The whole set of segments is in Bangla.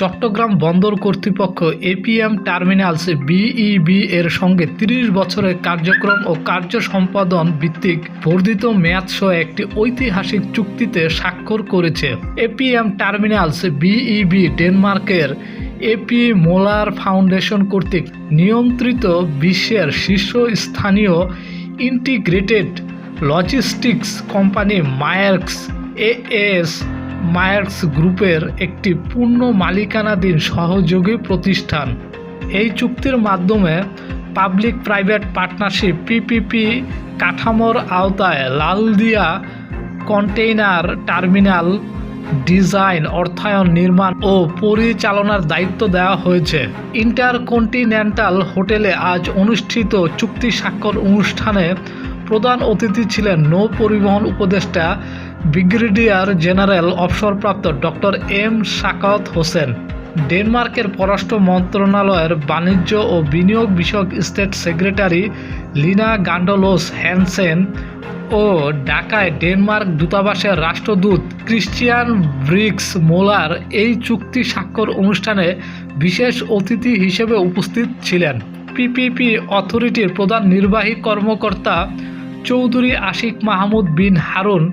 চট্টগ্রাম বন্দর কর্তৃপক্ষ এপিএম টার্মিনালস বিইবি এর সঙ্গে ৩০ বছরের কার্যক্রম ও কার্য সম্পাদন ভিত্তিক বর্ধিত মেয়াদসহ একটি ঐতিহাসিক চুক্তিতে স্বাক্ষর করেছে। এপিএম টার্মিনালস বিইবি ডেনমার্কের এপি মোলার ফাউন্ডেশন কর্তৃক নিয়ন্ত্রিত বিশ্বের শীর্ষস্থানীয় integrated logistics company Maersk A S Maersk গ্রুপের একটি পূর্ণ মালিকানাধীন সহযোগী প্রতিষ্ঠান। এই চুক্তির মাধ্যমে পাবলিক প্রাইভেট পার্টনারশিপ পিপিপি কাঠামোর আওতায় লালদিয়া কন্টেইনার টার্মিনাল ডিজাইন, অর্থায়ন, নির্মাণ ও পরিচালনার দায়িত্ব দেওয়া হয়েছে। ইন্টারকন্টিনেন্টাল হোটেলে আজ অনুষ্ঠিত চুক্তি স্বাক্ষর অনুষ্ঠানে প্রধান অতিথি ছিলেন নৌ পরিবহন উপদেষ্টা ব্রিগেডিয়ার জেনারেল অবসরপ্রাপ্ত ডক্টর এম শাকাত হোসেন, ডেনমার্কের পররাষ্ট্র মন্ত্রণালয়ের বাণিজ্য ও বিনিয়োগ বিষয়ক state secretary Lina Gandlose Hansen ও ঢাকায় ডেনমার্ক দূতাবাসের রাষ্ট্রদূত ক্রিশ্চিয়ান ব্রিক্স মোলার এই চুক্তি স্বাক্ষর অনুষ্ঠানে বিশেষ অতিথি হিসেবে উপস্থিত ছিলেন। পিপিপি অথরিটির প্রধান নির্বাহী কর্মকর্তা চৌধুরী আশিক মাহমুদ বিন হারুন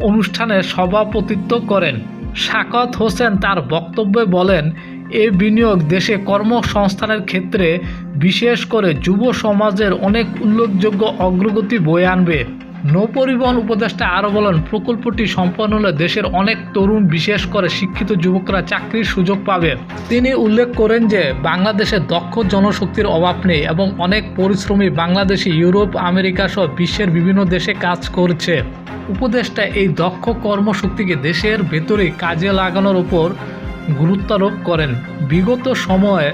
অনুষ্ঠানে সভাপতিত্ব করেন। শাকত হোসেন তার বক্তব্যে বলেন, এ বিনিয়োগ দেশে কর্মসংস্থানের ক্ষেত্রে বিশেষ করে যুব সমাজের অনেক উল্লেখযোগ্য অগ্রগতি বয়ে আনবে। নৌপরিবহন উপদেষ্টা আরও বলেন, প্রকল্পটি সম্পন্ন হলে দেশের অনেক তরুণ, বিশেষ করে শিক্ষিত যুবকরা চাকরির সুযোগ পাবে। তিনি উল্লেখ করেন যে, বাংলাদেশে দক্ষ জনশক্তির অভাব নেই এবং অনেক পরিশ্রমী বাংলাদেশি, ইউরোপ, আমেরিকা সহ বিশ্বের বিভিন্ন দেশে কাজ করছে। উপদেষ্টা এই দক্ষ কর্মশক্তিকে দেশের ভেতরে কাজে লাগানোর উপর গুরুত্বারোপ করেন। বিগত সময়ে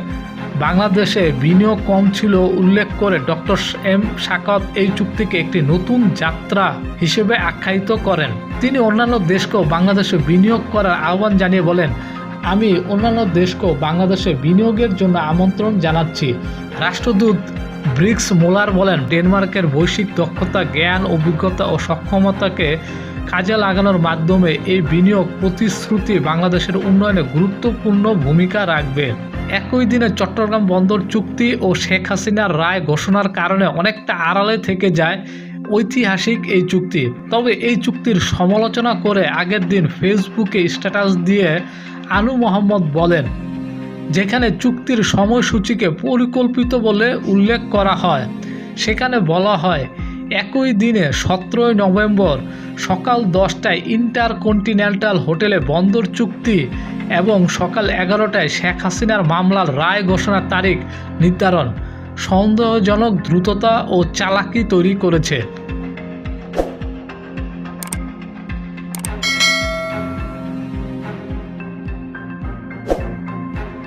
বাংলাদেশে বিনিয়োগ কম ছিল উল্লেখ করে ডক্টর এম শাকত এই চুক্তিকে একটি নতুন যাত্রা হিসেবে আখ্যায়িত করেন। তিনি অন্যান্য দেশকেও বাংলাদেশে বিনিয়োগ করার আহ্বান জানিয়ে বলেন, আমি অন্যান্য দেশকেও বাংলাদেশে বিনিয়োগের জন্য আমন্ত্রণ জানাচ্ছি। রাষ্ট্রদূত ব্রিক্স মোলার বলেন, ডেনমার্কের বৈশ্বিক দক্ষতা, জ্ঞান, অভিজ্ঞতা ও সক্ষমতাকে কাজে লাগানোর মাধ্যমে এই বিনিয়োগ প্রতিশ্রুতি বাংলাদেশের উন্নয়নে গুরুত্বপূর্ণ ভূমিকা রাখবে। একই দিনে চট্টগ্রাম বন্দর চুক্তি ও শেখ হাসিনার রায় ঘোষণার কারণে অনেকটা আড়ালে থেকে যায় ঐতিহাসিক এই চুক্তি। তবে এই চুক্তির সমালোচনা করে আগের দিন ফেসবুকে স্ট্যাটাস দিয়ে আনু মোহাম্মদ বলেন, যেখানে চুক্তির সময়সূচিকে পরিকল্পিত বলে উল্লেখ করা হয়, সেখানে বলা হয় একই দিনে সতেরোই নভেম্বর সকাল দশটায় ইন্টারকন্টিনেন্টাল হোটেলে বন্দর চুক্তি এবং সকাল এগারোটায় শেখ হাসিনার মামলার রায় ঘোষণার তারিখ নির্ধারণ। সন্দেহজনক দ্রুততা ও চালাকি তৈরি করেছে।